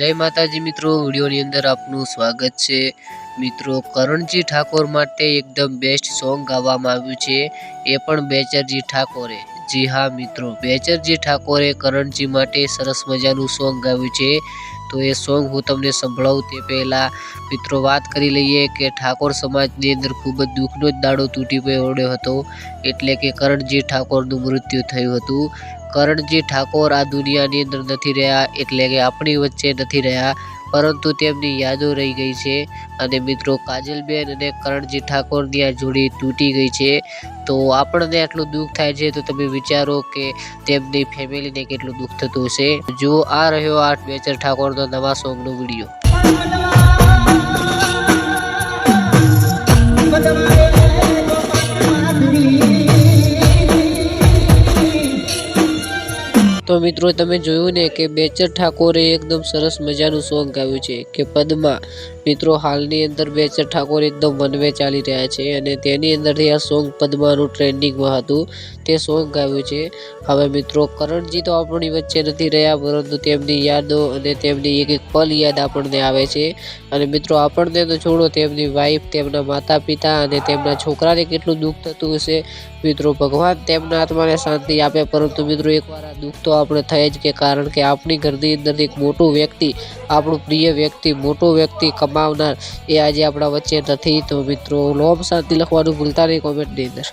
જય માતાજી મિત્રો, વિડીયોની અંદર આપનું સ્વાગત છે. મિત્રો, કરણજી ઠાકોર માટે એકદમ બેસ્ટ સોંગ ગાવામાં આવ્યું છે. એ પણ બેચરજી ઠાકોરે. જી હા મિત્રો, બેચરજી ઠાકોરે કરણજી માટે સરસ મજાનું સોંગ ગાવ્યું છે. તો એ સોંગ હું તમને સંભળાવું તે પહેલાં મિત્રો વાત કરી લઈએ કે ઠાકોર સમાજની અંદર ખૂબ જ દુઃખનો જ દાડો તૂટી પડ્યો હતો. એટલે કે કરણજી ઠાકોરનું મૃત્યુ થયું હતું. કરણજી ઠાકોર આ દુનિયાની અંદર નથી રહ્યા, એટલે કે આપણી વચ્ચે નથી રહ્યા. પરંતુ તેમની યાદો રહી ગઈ છે અને મિત્રો કાજલબેન અને કરણજી ઠાકોરની આ જોડી તૂટી ગઈ છે. તો આપણને આટલું દુઃખ થાય છે તો તમે વિચારો કે તેમની ફેમિલીને કેટલું દુઃખ થતું હશે. જો આ રહ્યો આ મેચર ઠાકોરનો નવા સોંગનો વીડિયો. તો મિત્રો તમે જોયું ને કે બેચર ઠાકોરે એકદમ સરસ મજાનું સોંગ ગાયું છે કે પદ્મા. મિત્રો, હાલની અંદર મેચર ઠાકોર એકદમ વનવે ચાલી રહ્યા છે અને તેની અંદરથી આ સોંગ પદ્માનું ટ્રેન્ડિંગમાં હતું. તે સોંગ ગાયું છે. હવે મિત્રો, કરણજી તો આપણી વચ્ચે નથી રહ્યા, પરંતુ તેમની યાદો અને તેમની એક એક પલ યાદ આપણને આવે છે. અને મિત્રો, આપણને તો છોડો, તેમની વાઈફ તેમના માતા પિતા અને તેમના છોકરાને કેટલું દુઃખ થતું હશે. મિત્રો, ભગવાન તેમના આત્માને શાંતિ આપે, પરંતુ મિત્રો, એકવાર આ દુઃખ તો આપણે થાય જ કે કારણ કે આપણી ઘરની અંદર એક મોટું વ્યક્તિ આપણું પ્રિય વ્યક્તિ, મોટો વ્યક્તિ કમાવનાર એ આજે આપણા વચ્ચે નથી. તો મિત્રો લોમ શાંતિ લખવાનું ભૂલતા નહીં કોમેન્ટની અંદર.